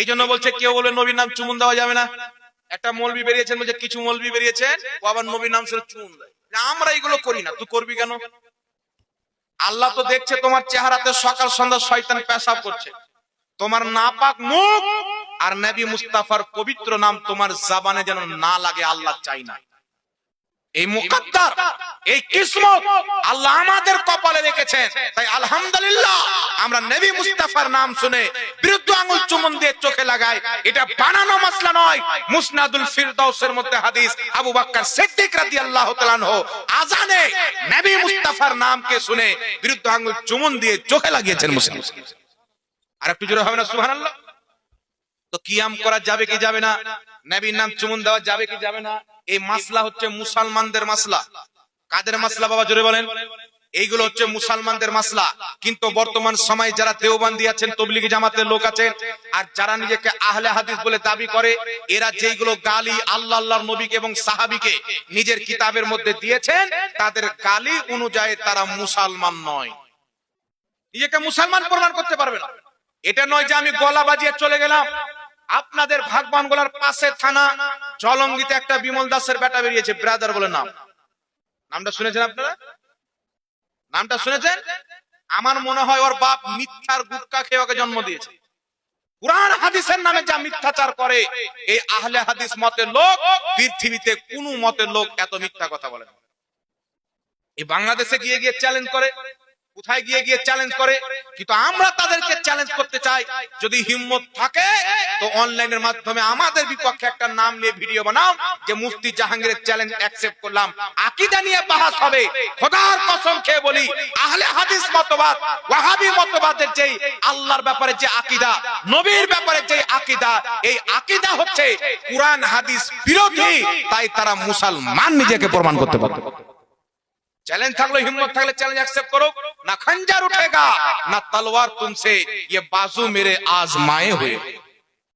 এই জন্য বলছে, কেউ বলবে নবীর নাম চুমুন দেওয়া যাবে না। একটা মলবি বেরিয়েছেন বলছে, কিছু মলবি বেরিয়েছেন, ও আবার নবীর নাম শুনে চুমুন দেয়। আমরা এগুলো করি না, তুই করবি কেন? আল্লাহ তো দেখছে তোমার চেহারাতে সকাল সন্ধ্যা শয়তান পেশাব করছে। তোমার নাপাক মুখ আর নবী মুস্তাফার পবিত্র নাম তোমার জাবানে যেন না লাগে, আল্লাহ চাই না। এই মুকদ্দার এই কিসমত আল্লাহ আমাদের কপালে রেখেছেন। তাই আলহামদুলিল্লাহ, আমরা নবী মুস্তাফার নাম শুনে বিরুদ্ধ আঙুল চুমন দিয়ে চোখে লাগাই। এটা বানানো মাসলা নয়, মুসনাদুল ফিরদাউসের মধ্যে হাদিস। আবু বাক্কার সিদ্দিক রাদিয়াল্লাহু তাআলা আনহু আজানে নবী মুস্তাফার নামকে শুনে বিরুদ্ধ আঙুল চুমন দিয়ে চোখে লাগিয়েছেন মুসলিম। আর একটু জোরে হবে না, সুবহানাল্লাহ? তো কিয়াম করা যাবে কি যাবে না? নবীর নাম চুমুন দেওয়া যাবে কি যাবে না? এই মাসলা হচ্ছে মুসলমানদের মাসলা। কাদের মাসলা বাবা, জোরে বলেন? এইগুলো হচ্ছে মুসলমানদের মাসলা। কিন্তু বর্তমান সময় যারা দেওবান্দি আছেন, তবলিগি জামাতের লোক আছেন, আর যারা নিজেকে আহলে হাদিস বলে দাবি করে, এরা যেইগুলো গালি আল্লাহ আল্লাহর নবীকে এবং সাহাবিকে নিজের কিতাবের মধ্যে দিয়েছেন, তাদের গালি অনুযায়ী তারা মুসলমান নয়। নিজেকে মুসলমান প্রমাণ করতে পারবে না। এটা নয় যে আমি গলা বাজিয়ে চলে গেলাম। আপনাদের ভাগবান গোলার পাশে থানা, জলঙ্গিতে একটা বিমল দাসের বেটা বেরিয়েছে, ব্রাদার বলে নাম। নামটা শুনেছেন আপনারা? নামটা শুনেছেন? আমার মনে হয় ওর বাপ মিথ্যার গুটকা খেয়ে ওকে জন্ম দিয়েছে। কোরআন হাদিসের নামে যা মিথ্যাচার করে, এই আহলে হাদিস মতের লোক, পৃথিবীতে কোনো মতের লোক এত মিথ্যা কথা বলে না। এই বাংলাদেশে গিয়ে গিয়ে চ্যালেঞ্জ করে। কোথায় গিয়ে গিয়ে চ্যালেঞ্জ করে? কিন্তু আমরা তাদেরকে চ্যালেঞ্জ করতে চাই। যদি হিম্মত থাকে, তো অনলাইনের মাধ্যমে আমাদের বিপক্ষে একটা নাম নিয়ে ভিডিও বানাও, যে মুফতি জাহাঙ্গীরের চ্যালেঞ্জ অ্যাকসেপ্ট করলাম। আকীদা নিয়ে বাহাস হবে। খোদার কসম খেয়ে বলি, আহলে হাদিস মতবাদ, ওয়াহাবি মতবাদের যেই আল্লাহর ব্যাপারে যে আকীদা, নবীর ব্যাপারে যে আকীদা, এই আকীদা হচ্ছে কুরআন, হাদিস বিরোধী, তাই তারা মুসলমান নিজেকে প্রমাণ করতে পারবে। চ্যালেঞ্জ থাকলে, হিম্মত থাকলে চ্যালেঞ্জ অ্যাকসেপ্ট করুক। না खंजर उठेगा ना तलवार तुमसे। ये बाजू मेरे आजमाए हुए।